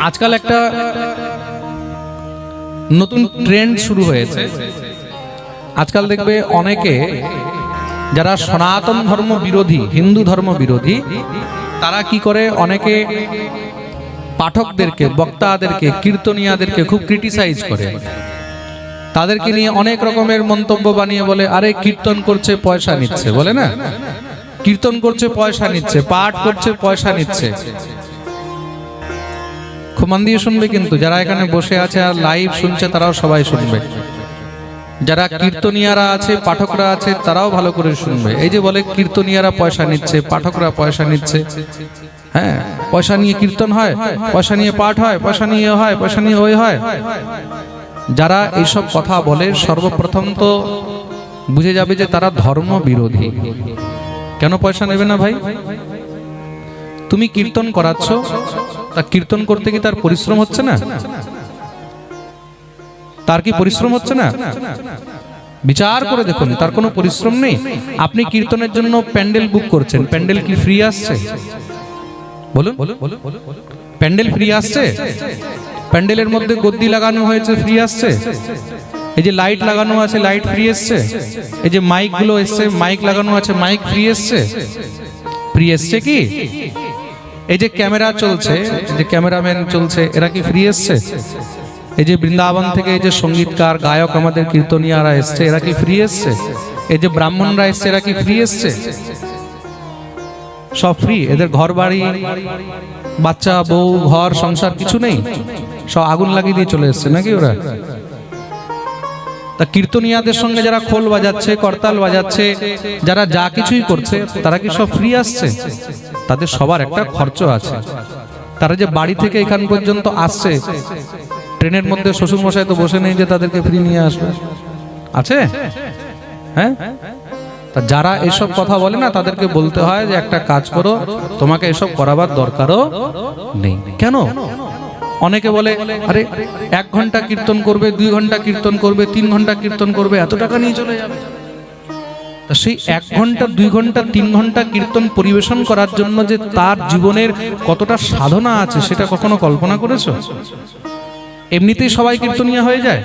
আজকাল একটা নতুন ট্রেন্ড শুরু হয়েছে। আজকাল দেখবে অনেকে যারা সনাতন ধর্ম বিরোধী, হিন্দু ধর্ম বিরোধী, তারা কি করে? অনেকে পাঠকদেরকে, বক্তাদেরকে, কীর্তনিয়াদেরকে খুব ক্রিটিসাইজ করে। তাদেরকে নিয়ে অনেক রকমের মন্তব্য বানিয়ে বলে, আরে, কীর্তন করছে, পয়সা নিচ্ছে। বলে না? কীর্তন করছে, পয়সা নিচ্ছে, পাঠ করছে, পয়সা নিচ্ছে। মন দিয়ে শুনবে কিন্তু যারা এখানে বসে আছে আর লাইভ শুনছে, তারাও সবাই শুনবে। যারা কীর্তনিয়ারা আছে, পাঠকরা আছে, তারাও ভালো করে শুনবে। এই যে বলে কীর্তনিয়ারা পয়সা নিচ্ছে, পাঠকরা পয়সা নিচ্ছে। হ্যাঁ পয়সা নিয়ে কীর্তন হয়, পয়সা নিয়ে পাঠ হয়, পয়সা নিয়ে হয়, পয়সা নিয়ে ওই হয়। যারা এইসব কথা বলে, সর্বপ্রথম তো বুঝে যাবে যে তারা ধর্ম বিরোধী কেন পয়সা নেবে না ভাই? তুমি কীর্তন করাচ্ছ? তা কীর্তন করতে কি তার পরিশ্রম হচ্ছে না? তার কি পরিশ্রম হচ্ছে না? বিচার করে দেখুন, তার কোনো পরিশ্রম নেই। আপনি কীর্তনের জন্য প্যান্ডেল বুক করছেন। প্যান্ডেল কি ফ্রি আসছে? বলুন। প্যান্ডেল ফ্রি আসছে? প্যান্ডেলের মধ্যে গদ্দি লাগানো হয়েছে, ফ্রি আসছে? এই যে লাইট লাগানো আছে, লাইট ফ্রি এসছে? এই যে মাইকগুলো এসছে, মাইক লাগানো আছে, মাইক ফ্রি এসছে? ফ্রি এসছে কি? এই যে ক্যামেরা চলছে যে ক্যামেরাম্যান চলছে, এরা কি ফ্রি এসছে? এই যে বৃন্দাবন থেকে এই যে সঙ্গীতকার, গায়ক আমাদের কীর্তনিয়ারা এসছে, এরা কি ফ্রি এসছে? এই যে ব্রাহ্মণরা এসছে, এরা কি ফ্রি এসছে? সব ফ্রি এদের ঘর বাড়ি বাচ্চা, বউ, ঘর, সংসার কিছু নেই? সব আগুন লাগিয়ে দিয়ে চলে এসছে, নাকি ওরা? তা কীর্তনিয়াদের সঙ্গে যারা খোল বাজাচ্ছে, করতাল বাজাচ্ছে, যারা যা কিছুই করছে, তারা কি সব ফ্রি আসছে? তাদের সবার একটা খরচ আছে। তারা যে বাড়ি থেকে এখান পর্যন্ত আসছে, ট্রেনের মধ্যে শ্বশুর মশাই তো বসে নেই যে তাদেরকে ফ্রি নিয়ে আসবে। আছে? হ্যাঁ? তা যারা এসব কথা বলে না, তাদেরকে বলতে হয় যে একটা কাজ করো, তোমাকে এসব করাবার দরকারও নেই। কেন? অনেকে বলে, আরে, এক ঘণ্টা কীর্তন করবে, দুই ঘণ্টা কীর্তন করবে, তিন ঘণ্টা কীর্তন করবে, এত টাকা নিয়ে চলে যাবে? সেই এক ঘণ্টা, দুই ঘণ্টা, তিন ঘণ্টা কীর্তন পরিবেশন করার জন্য যে তার জীবনের কতটা সাধনা আছে, সেটা কখনো কল্পনা করেছ? এমনিতেই সবাই কীর্তনিয়া হয়ে যায়,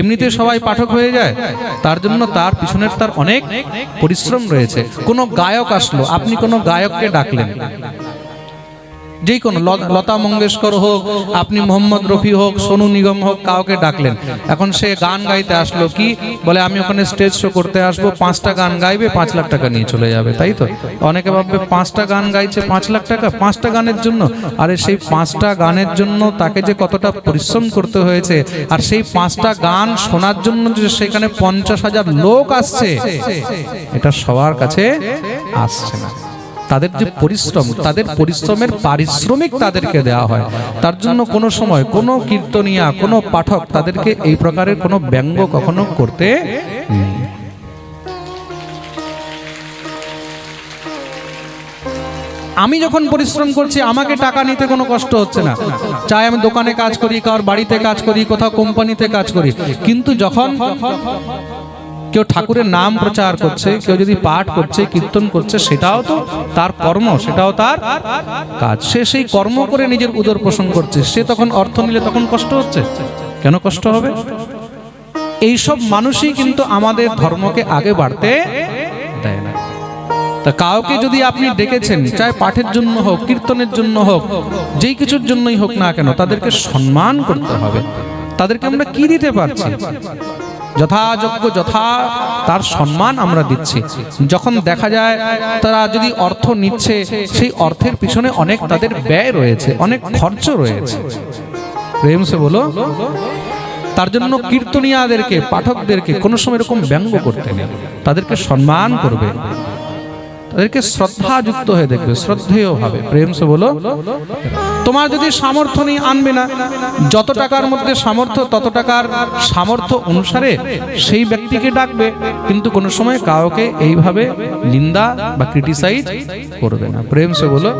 এমনিতেই সবাই পাঠক হয়ে যায়, তার জন্য তার পিছনের তার অনেক পরিশ্রম রয়েছে। কোনো গায়ক আসলো, আপনি কোনো গায়ককে ডাকলেন যেই কোনো লতা মঙ্গেশকর হোক, আপনি মোহাম্মদ রফি হোক, সোনু নিগম হোক, কাউকে ডাকলেন। এখন সে গান গাইতে আসলো কি? বলে, আমি ওখানে স্টেজ শো করতে আসব, পাঁচটা গান গাইবে, পাঁচ লাখ টাকা নিয়ে চলে যাবে। তাই তো? অনেকে ভাববে, পাঁচটা গান গাইছে পাঁচ লাখ টাকা? পাঁচটা গানের জন্য? আরে সেই পাঁচটা গানের জন্য তাকে যে কতটা পরিশ্রম করতে হয়েছে, আর সেই পাঁচটা গান শোনার জন্য যে সেখানে পঞ্চাশ হাজার লোক আসছে, এটা সবার কাছে আসছে না। তাদের যে পরিশ্রম তাদের পরিশ্রমের পারিশ্রমিক তাদেরকে দেওয়া হয়। তার জন্য কোনো সময় কোনো কীর্তনিয়া কোনো পাঠক তাদেরকে এই প্রকারের কোনো ব্যঙ্গ কখনো করতে আমি যখন পরিশ্রম করছি আমাকে টাকা নিতে কোনো কষ্ট হচ্ছে না। চাই আমি দোকানে কাজ করি কারোর বাড়িতে কাজ করি কোথাও কোম্পানিতে কাজ করি। কিন্তু যখন কেউ ঠাকুরের নাম প্রচার করছে, কেউ যদি পাঠ করছে, কীর্তন করছে, সেটাও তো তার কর্ম, সেটাও তার কাজ। সে সেই কর্ম করে নিজের উদর পোষণ করছে। সে তখন অর্থ নিলে তখন কষ্ট হচ্ছে? কেন কষ্ট হবে? এইসব মানুষই কিন্তু আমাদের ধর্মকে আগে বাড়তে দেয় না। তা কাউকে যদি আপনি ডেকেছেন চাই পাঠের জন্য হোক, কীর্তনের জন্য হোক, যেই কিছুর জন্যই হোক না কেন, তাদেরকে সম্মান করতে হবে। তাদেরকে আমরা কি দিতে পারছি? যথাযোগ্য যথা তার সম্মান আমরা দিচ্ছি। যখন দেখা যায় তারা যদি অর্থ নিচ্ছে, সেই অর্থের পিছনে অনেক তাদের ব্যয় রয়েছে, অনেক খরচ রয়েছে। প্রেম সে বলো, তার জন্য কীর্তনিয়াদেরকে, পাঠকদেরকে কোনো সময় এরকম ব্যঙ্গ করতে নেই। তাদেরকে সম্মান করবে। তাদেরকে শ্রদ্ধাযুক্ত হয়ে দেখবে, শ্রদ্ধেয় ভাবে। প্রেম সে বলো, তোমার যদি সামর্থ্য নেই, আনবে না। যত টাকার মধ্যে সামর্থ্য, তত টাকার সামর্থ্য অনুসারে সেই ব্যক্তিকে ডাকবে, কিন্তু কোনো সময় কাউকে এইভাবে নিন্দা বা ক্রিটিসাইজ করবে না। প্রেম সে বলো